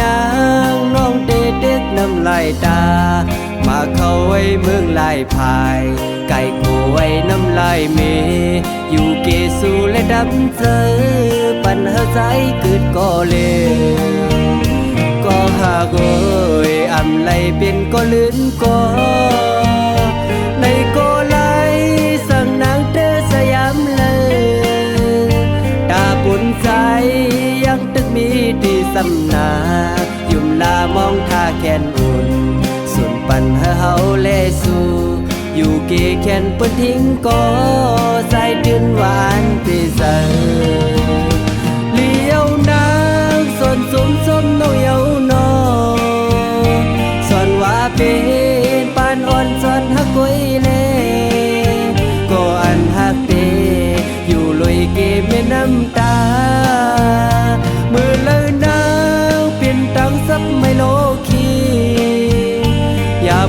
น้องเด็กน้ำลายตา มาเข้าไว้เมืองลายพาย ไก่กูไว้น้ำลายเม อยู่เกสูและดำเจอ ปัญหาใจเกิดก็เลวก็หากโอยอำไลเป็นก็ลื่นก็ในก็ไหลสั่งนางเตอสยามเลยตาปุ่นใจยังตึกมีที่ สำนายุ่มลามองท่าแขนอุ่นส่วนปันเฮาเลสู่อยู่เกแคนปิ้นทิ้งก็สายเดือนหวานไปเสอ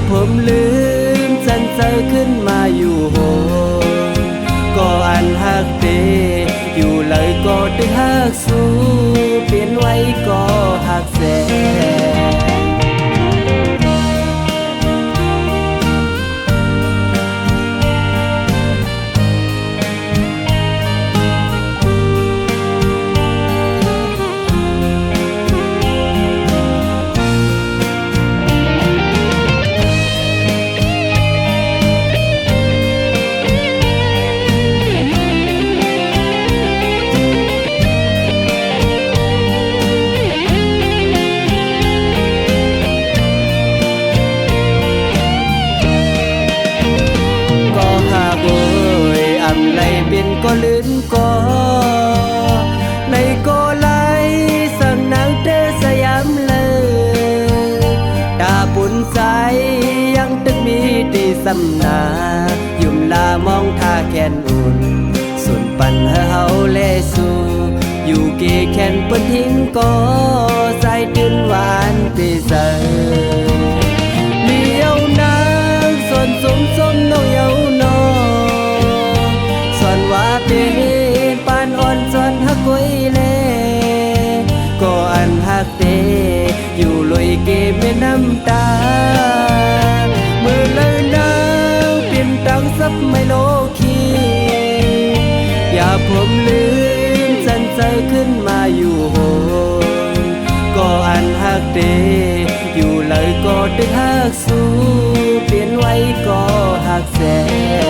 ผมลืมสันเซอขึ้นมาอยู่โหก็อันฮักเตอยู่เลยก็ได้ฮักสู้ อำไลเป็นก็ลื่นก็ในก็ไหลสั่งนางเตอสยามเลยตาปุ่นใจยังตึกมีตีสำนา ยุ่มลามองท่าแขนอุ่น ส่วนปัญหาเฮาแลสู่อยู่เกแขนเปิ้นทิ้งก็ำตามือเลยนาวเปลี่ยนตังซับไม่โลคีอย่าผมลืมจันใจขึ้นมาอยู่โหนก็อันหักเตอยู่เลยก็ได้หักสู้เปลี่ยนไว้ก็หักแสน